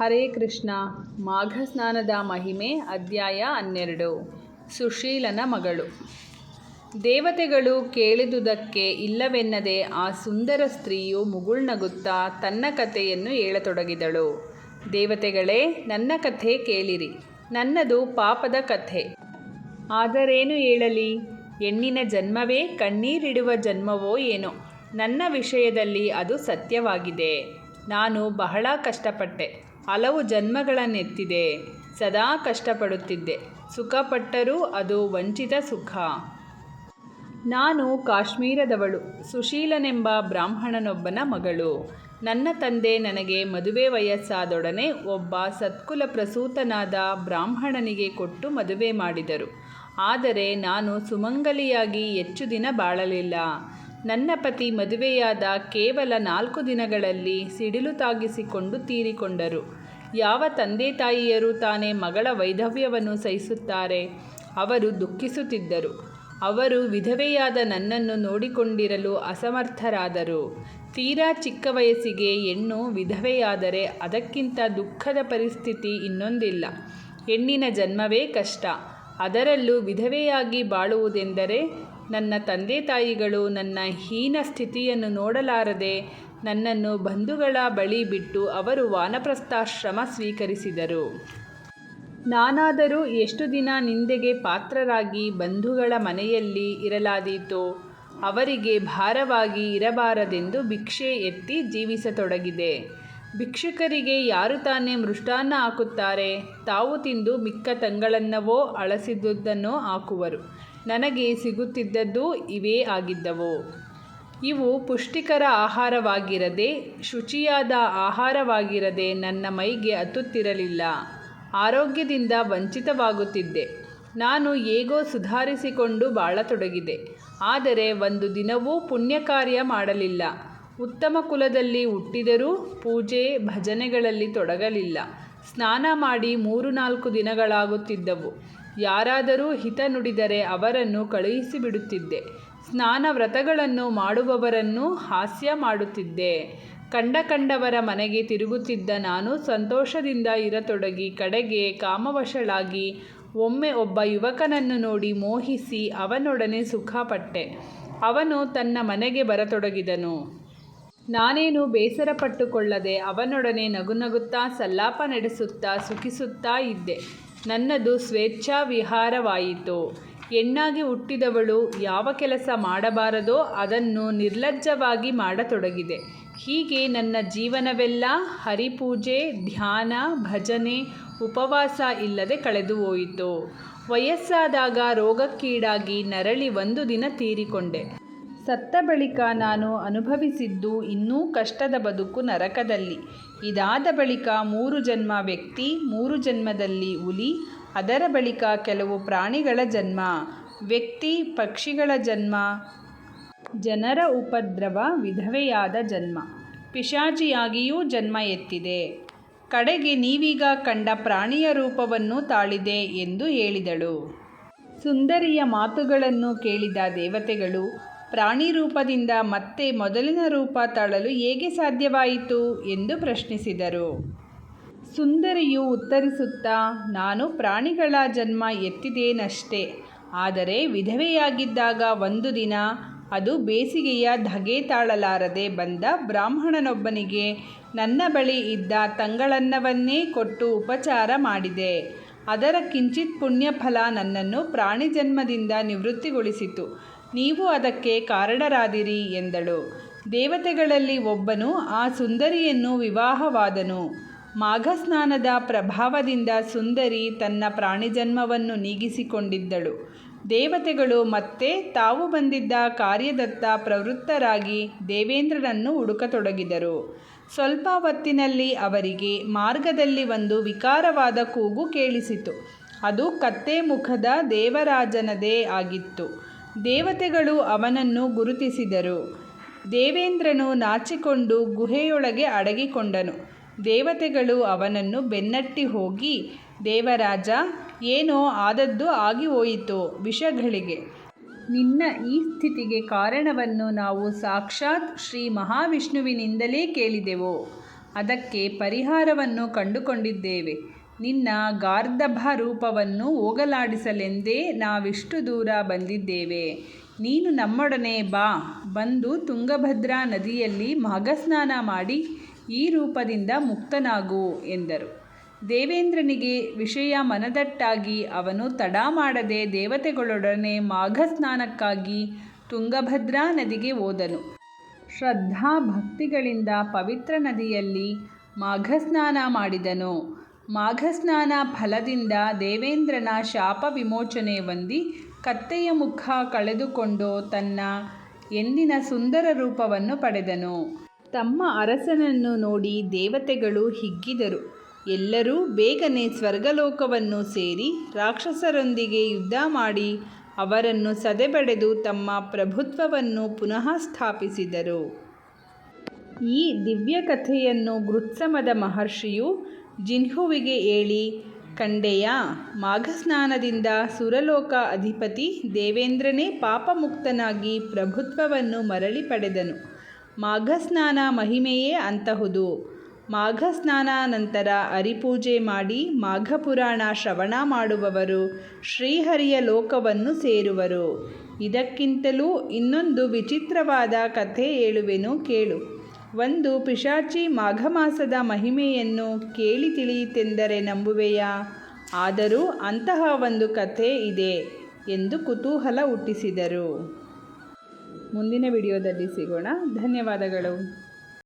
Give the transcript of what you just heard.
ಹರೇ ಕೃಷ್ಣ, ಮಾಘ ಸ್ನಾನದ ಮಹಿಮೆ, ಅಧ್ಯಾಯ ಹನ್ನೆರಡು. ಸುಶೀಲನ ಮಗಳು. ದೇವತೆಗಳು ಕೇಳಿದುದಕ್ಕೆ ಇಲ್ಲವೆನ್ನದೆ ಆ ಸುಂದರ ಸ್ತ್ರೀಯು ಮುಗುಳ್ನಗುತ್ತಾ ತನ್ನ ಕಥೆಯನ್ನು ಹೇಳತೊಡಗಿದಳು. ದೇವತೆಗಳೇ, ನನ್ನ ಕಥೆ ಕೇಳಿರಿ. ನನ್ನದು ಪಾಪದ ಕಥೆ. ಆದರೇನು ಹೇಳಲಿ? ಹೆಣ್ಣಿನ ಜನ್ಮವೇ, ಕಣ್ಣೀರಿಡುವ ಜನ್ಮವೋ ಏನೋ? ನನ್ನ ವಿಷಯದಲ್ಲಿ ಅದು ಸತ್ಯವಾಗಿದೆ. ನಾನು ಬಹಳ ಕಷ್ಟಪಟ್ಟೆ. ಹಲವು ಜನ್ಮಗಳನ್ನೆತ್ತಿದೆ. ಸದಾ ಕಷ್ಟಪಡುತ್ತಿದ್ದೆ. ಸುಖಪಟ್ಟರೂ ಅದು ವಂಚಿತ ಸುಖ. ನಾನು ಕಾಶ್ಮೀರದವಳು. ಸುಶೀಲನೆಂಬ ಬ್ರಾಹ್ಮಣನೊಬ್ಬನ ಮಗಳು. ನನ್ನ ತಂದೆ ನನಗೆ ಮದುವೆ ವಯಸ್ಸಾದೊಡನೆ ಒಬ್ಬ ಸತ್ಕುಲ ಪ್ರಸೂತನಾದ ಬ್ರಾಹ್ಮಣನಿಗೆ ಕೊಟ್ಟು ಮದುವೆ ಮಾಡಿದರು. ಆದರೆ ನಾನು ಸುಮಂಗಲಿಯಾಗಿ ಹೆಚ್ಚು ದಿನ ಬಾಳಲಿಲ್ಲ. ನನ್ನ ಪತಿ ಮದುವೆಯಾದ ಕೇವಲ ನಾಲ್ಕು ದಿನಗಳಲ್ಲಿ ಸಿಡಿಲು ತಾಗಿಸಿಕೊಂಡು ತೀರಿಕೊಂಡರು. ಯಾವ ತಂದೆ ತಾಯಿಯರು ತಾನೇ ಮಗಳ ವೈಧವ್ಯವನ್ನು ಸಹಿಸುತ್ತಾರೆ? ಅವರು ದುಃಖಿಸುತ್ತಿದ್ದರು. ಅವರು ವಿಧವೆಯಾದ ನನ್ನನ್ನು ನೋಡಿಕೊಂಡಿರಲು ಅಸಮರ್ಥರಾದರು. ತೀರಾ ಚಿಕ್ಕ ವಯಸ್ಸಿಗೆ ಹೆಣ್ಣು ವಿಧವೆಯಾದರೆ ಅದಕ್ಕಿಂತ ದುಃಖದ ಪರಿಸ್ಥಿತಿ ಇನ್ನೊಂದಿಲ್ಲ. ಹೆಣ್ಣಿನ ಜನ್ಮವೇ ಕಷ್ಟ. ಅದರಲ್ಲೂ ವಿಧವೆಯಾಗಿ ಬಾಳುವುದೆಂದರೆ ನನ್ನ ತಂದೆ ತಾಯಿಗಳು ನನ್ನ ಹೀನ ಸ್ಥಿತಿಯನ್ನು ನೋಡಲಾರದೆ ನನ್ನನ್ನು ಬಂಧುಗಳ ಬಳಿ ಬಿಟ್ಟು ಅವರು ವಾನಪ್ರಸ್ಥಾಶ್ರಮ ಸ್ವೀಕರಿಸಿದರು. ನಾನಾದರೂ ಎಷ್ಟು ದಿನ ನಿಂದೆಗೆ ಪಾತ್ರರಾಗಿ ಬಂಧುಗಳ ಮನೆಯಲ್ಲಿ ಇರಲಾದೀತೋ, ಅವರಿಗೆ ಭಾರವಾಗಿ ಇರಬಾರದೆಂದು ಭಿಕ್ಷೆ ಎತ್ತಿ ಜೀವಿಸತೊಡಗಿದೆ. ಭಿಕ್ಷುಕರಿಗೆ ಯಾರು ತಾನೇ ಮೃಷ್ಟಾನ್ನ ಹಾಕುತ್ತಾರೆ, ತಾವು ತಿಂದು ಮಿಕ್ಕ ತಂಗಳನ್ನವೋ ಅಳಸಿದ್ದುದನ್ನೋ ಹಾಕುವರು. ನನಗೆ ಸಿಗುತ್ತಿದ್ದದ್ದು ಇವೇ ಆಗಿದ್ದವು. ಇವು ಪುಷ್ಟಿಕರ ಆಹಾರವಾಗಿರದೆ, ಶುಚಿಯಾದ ಆಹಾರವಾಗಿರದೆ ನನ್ನ ಮೈಗೆ ಹತ್ತುತ್ತಿರಲಿಲ್ಲ. ಆರೋಗ್ಯದಿಂದ ವಂಚಿತವಾಗುತ್ತಿದ್ದೆ. ನಾನು ಹೇಗೋ ಸುಧಾರಿಸಿಕೊಂಡು ಬಾಳತೊಡಗಿದೆ. ಆದರೆ ಒಂದು ದಿನವೂ ಪುಣ್ಯ ಕಾರ್ಯ ಮಾಡಲಿಲ್ಲ. ಉತ್ತಮ ಕುಲದಲ್ಲಿ ಹುಟ್ಟಿದರೂ ಪೂಜೆ, ಭಜನೆಗಳಲ್ಲಿ ತೊಡಗಲಿಲ್ಲ. ಸ್ನಾನ ಮಾಡಿ ಮೂರು ನಾಲ್ಕು ದಿನಗಳಾಗುತ್ತಿದ್ದವು. ಯಾರಾದರೂ ಹಿತ ನುಡಿದರೆ ಅವರನ್ನು ಕಳುಹಿಸಿಬಿಡುತ್ತಿದ್ದೆ. ಸ್ನಾನ ವ್ರತಗಳನ್ನು ಮಾಡುವವರನ್ನು ಹಾಸ್ಯ ಮಾಡುತ್ತಿದ್ದೆ. ಕಂಡ ಕಂಡವರ ಮನೆಗೆ ತಿರುಗುತ್ತಿದ್ದ ನಾನು ಸಂತೋಷದಿಂದ ಇರತೊಡಗಿ ಕಡೆಗೆ ಕಾಮವಶಳಾಗಿ ಒಮ್ಮೆ ಒಬ್ಬ ಯುವಕನನ್ನು ನೋಡಿ ಮೋಹಿಸಿ ಅವನೊಡನೆ ಸುಖಪಟ್ಟೆ. ಅವನು ತನ್ನ ಮನೆಗೆ ಬರತೊಡಗಿದನು. ನಾನೇನು ಬೇಸರಪಟ್ಟುಕೊಳ್ಳದೆ ಅವನೊಡನೆ ನಗುನಗುತ್ತಾ ಸಲ್ಲಾಪ ನಡೆಸುತ್ತಾ ಸುಖಿಸುತ್ತಾ ಇದ್ದೆ. ನನ್ನದು ಸ್ವೇಚ್ಛಾ ವಿಹಾರವಾಯಿತು. ಹೆಣ್ಣಾಗಿ ಹುಟ್ಟಿದವಳು ಯಾವ ಕೆಲಸ ಮಾಡಬಾರದೋ ಅದನ್ನು ನಿರ್ಲಜ್ಜವಾಗಿ ಮಾಡತೊಡಗಿದೆ. ಹೀಗೆ ನನ್ನ ಜೀವನವೆಲ್ಲ ಹರಿಪೂಜೆ, ಧ್ಯಾನ, ಭಜನೆ, ಉಪವಾಸ ಇಲ್ಲದೆ ಕಳೆದು ಹೋಯಿತು. ವಯಸ್ಸಾದಾಗ ರೋಗಕ್ಕೀಡಾಗಿ ನರಳಿ ಒಂದು ದಿನ ತೀರಿಕೊಂಡೆ. ಸತ್ತ ಬಳಿಕ ನಾನು ಅನುಭವಿಸಿದ್ದು ಇನ್ನೂ ಕಷ್ಟದ ಬದುಕು ನರಕದಲ್ಲಿ. ಇದಾದ ಬಳಿಕ ಮೂರು ಜನ್ಮ ವ್ಯಕ್ತಿ, ಮೂರು ಜನ್ಮದಲ್ಲಿ ಹುಲಿ, ಅದರ ಬಳಿಕ ಕೆಲವು ಪ್ರಾಣಿಗಳ ಜನ್ಮ, ವ್ಯಕ್ತಿ, ಪಕ್ಷಿಗಳ ಜನ್ಮ, ಜನರ ಉಪದ್ರವ, ವಿಧವೆಯಾದ ಜನ್ಮ. ಪಿಶಾಚಿಯಾಗಿಯೂ ಜನ್ಮ ಎತ್ತಿದೆ. ಕಡೆಗೆ ನೀವೀಗ ಕಂಡ ಪ್ರಾಣಿಯ ರೂಪವನ್ನು ತಾಳಿದೆ ಎಂದು ಹೇಳಿದಳು. ಸುಂದರಿಯ ಮಾತುಗಳನ್ನು ಕೇಳಿದ ದೇವತೆಗಳು ಪ್ರಾಣಿ ರೂಪದಿಂದ ಮತ್ತೆ ಮೊದಲಿನ ರೂಪ ತಾಳಲು ಹೇಗೆ ಸಾಧ್ಯವಾಯಿತು ಎಂದು ಪ್ರಶ್ನಿಸಿದರು. ಸುಂದರಿಯು ಉತ್ತರಿಸುತ್ತಾ, ನಾನು ಪ್ರಾಣಿಗಳ ಜನ್ಮ ಎತ್ತಿದೇನಷ್ಟೇ ಆದರೆ ವಿಧವೆಯಾಗಿದ್ದಾಗ ಒಂದು ದಿನ ಅದು ಬೇಸಿಗೆಯ ಧಗೆ ತಾಳಲಾರದೆ ಬಂದ ಬ್ರಾಹ್ಮಣನೊಬ್ಬನಿಗೆ ನನ್ನ ಬಳಿ ಇದ್ದ ತಂಗಳನ್ನವನ್ನೇ ಕೊಟ್ಟು ಉಪಚಾರ ಮಾಡಿದೆ. ಅದರ ಕಿಂಚಿತ್ ಪುಣ್ಯಫಲ ನನ್ನನ್ನು ಪ್ರಾಣಿ ಜನ್ಮದಿಂದ ನಿವೃತ್ತಿಗೊಳಿಸಿತು. ನೀವು ಅದಕ್ಕೆ ಕಾರಣರಾದಿರಿ ಎಂದಳು. ದೇವತೆಗಳಲ್ಲಿ ಒಬ್ಬನು ಆ ಸುಂದರಿಯನ್ನು ವಿವಾಹವಾದನು. ಮಾಘಸ್ನಾನದ ಪ್ರಭಾವದಿಂದ ಸುಂದರಿ ತನ್ನ ಪ್ರಾಣಿಜನ್ಮವನ್ನು ನೀಗಿಸಿಕೊಂಡಿದ್ದಳು. ದೇವತೆಗಳು ಮತ್ತೆ ತಾವು ಬಂದಿದ್ದ ಕಾರ್ಯದತ್ತ ಪ್ರವೃತ್ತರಾಗಿ ದೇವೇಂದ್ರನನ್ನು ಹುಡುಕತೊಡಗಿದರು. ಸ್ವಲ್ಪ ಹೊತ್ತಿನಲ್ಲಿ ಅವರಿಗೆ ಮಾರ್ಗದಲ್ಲಿ ಒಂದು ವಿಕಾರವಾದ ಕೂಗು ಕೇಳಿಸಿತು. ಅದು ಕತ್ತೆ ಮುಖದ ದೇವರಾಜನದೇ ಆಗಿತ್ತು. ದೇವತೆಗಳು ಅವನನ್ನು ಗುರುತಿಸಿದರು. ದೇವೇಂದ್ರನು ನಾಚಿಕೊಂಡು ಗುಹೆಯೊಳಗೆ ಅಡಗಿಕೊಂಡನು. ದೇವತೆಗಳು ಅವನನ್ನು ಬೆನ್ನಟ್ಟಿ ಹೋಗಿ, ದೇವರಾಜ, ಏನೋ ಆದದ್ದು ಆಗಿ ಹೋಯಿತು ವಿಷಗಳಿಗೆ. ನಿನ್ನ ಈ ಸ್ಥಿತಿಗೆ ಕಾರಣವನ್ನು ನಾವು ಸಾಕ್ಷಾತ್ ಶ್ರೀ ಮಹಾವಿಷ್ಣುವಿನಿಂದಲೇ ಕೇಳಿದೆವು. ಅದಕ್ಕೆ ಪರಿಹಾರವನ್ನು ಕಂಡುಕೊಂಡಿದ್ದೇವೆ. ನಿನ್ನ ಗಾರ್ಧಭ ರೂಪವನ್ನು ಹೋಗಲಾಡಿಸಲೆಂದೇ ನಾವಿಷ್ಟು ದೂರ ಬಂದಿದ್ದೇವೆ. ನೀನು ನಮ್ಮೊಡನೆ ಬಾ. ಬಂದು ತುಂಗಭದ್ರಾ ನದಿಯಲ್ಲಿ ಮಾಘಸ್ನಾನ ಮಾಡಿ ಈ ರೂಪದಿಂದ ಮುಕ್ತನಾಗು ಎಂದರು. ದೇವೇಂದ್ರನಿಗೆ ವಿಷಯ ಮನದಟ್ಟಾಗಿ ಅವನು ತಡ ಮಾಡದೆ ದೇವತೆಗಳೊಡನೆ ಮಾಘಸ್ನಾನಕ್ಕಾಗಿ ತುಂಗಭದ್ರಾ ನದಿಗೆ ಹೋದನು. ಶ್ರದ್ಧಾ ಭಕ್ತಿಗಳಿಂದ ಪವಿತ್ರ ನದಿಯಲ್ಲಿ ಮಾಘಸ್ನಾನ ಮಾಡಿದನು. ಮಾಘಸ್ನಾನ ಫಲದಿಂದ ದೇವೇಂದ್ರನ ಶಾಪ ವಿಮೋಚನೆ ಹೊಂದಿ ಕತ್ತೆಯ ಮುಖ ಕಳೆದುಕೊಂಡು ತನ್ನ ಎಂದಿನ ಸುಂದರ ರೂಪವನ್ನು ಪಡೆದನು. ತಮ್ಮ ಅರಸನನ್ನು ನೋಡಿ ದೇವತೆಗಳು ಹಿಗ್ಗಿದರು. ಎಲ್ಲರೂ ಬೇಗನೆ ಸ್ವರ್ಗಲೋಕವನ್ನು ಸೇರಿ ರಾಕ್ಷಸರೊಂದಿಗೆ ಯುದ್ಧ ಮಾಡಿ ಅವರನ್ನು ಸದೆಬಡೆದು ತಮ್ಮ ಪ್ರಭುತ್ವವನ್ನು ಪುನಃ ಸ್ಥಾಪಿಸಿದರು. ಈ ದಿವ್ಯ ಕಥೆಯನ್ನು ಗೃತ್ಸಮದ ಮಹರ್ಷಿಯು ಜಿನ್ಹುವಿಗೆ ಹೇಳಿ ಕಂಡೆಯ, ಮಾಘಸ್ನಾನದಿಂದ ಸುರಲೋಕ ಅಧಿಪತಿ ದೇವೇಂದ್ರನೇ ಪಾಪಮುಕ್ತನಾಗಿ ಪ್ರಭುತ್ವವನ್ನು ಮರಳಿ ಪಡೆದನು. ಮಾಘಸ್ನಾನ ಮಹಿಮೆಯೇ ಅಂತಹುದು. ಮಾಘಸ್ನಾನ ನಂತರ ಹರಿಪೂಜೆ ಮಾಡಿ ಮಾಘಪುರಾಣ ಶ್ರವಣ ಮಾಡುವವರು ಶ್ರೀಹರಿಯ ಲೋಕವನ್ನು ಸೇರುವರು. ಇದಕ್ಕಿಂತಲೂ ಇನ್ನೊಂದು ವಿಚಿತ್ರವಾದ ಕಥೆ ಹೇಳುವೆನು ಕೇಳು. ಒಂದು ಪಿಶಾಚಿ ಮಾಘಮಾಸದ ಮಹಿಮೆಯನ್ನು ಕೇಳಿ ತಿಳಿಯಿತೆಂದರೆ ನಂಬುವೆಯಾ? ಆದರೂ ಅಂತಹ ಒಂದು ಕಥೆ ಇದೆ ಎಂದು ಕುತೂಹಲ ಹುಟ್ಟಿಸಿದರು. ಮುಂದಿನ ವಿಡಿಯೋದಲ್ಲಿ ಸಿಗೋಣ. ಧನ್ಯವಾದಗಳು.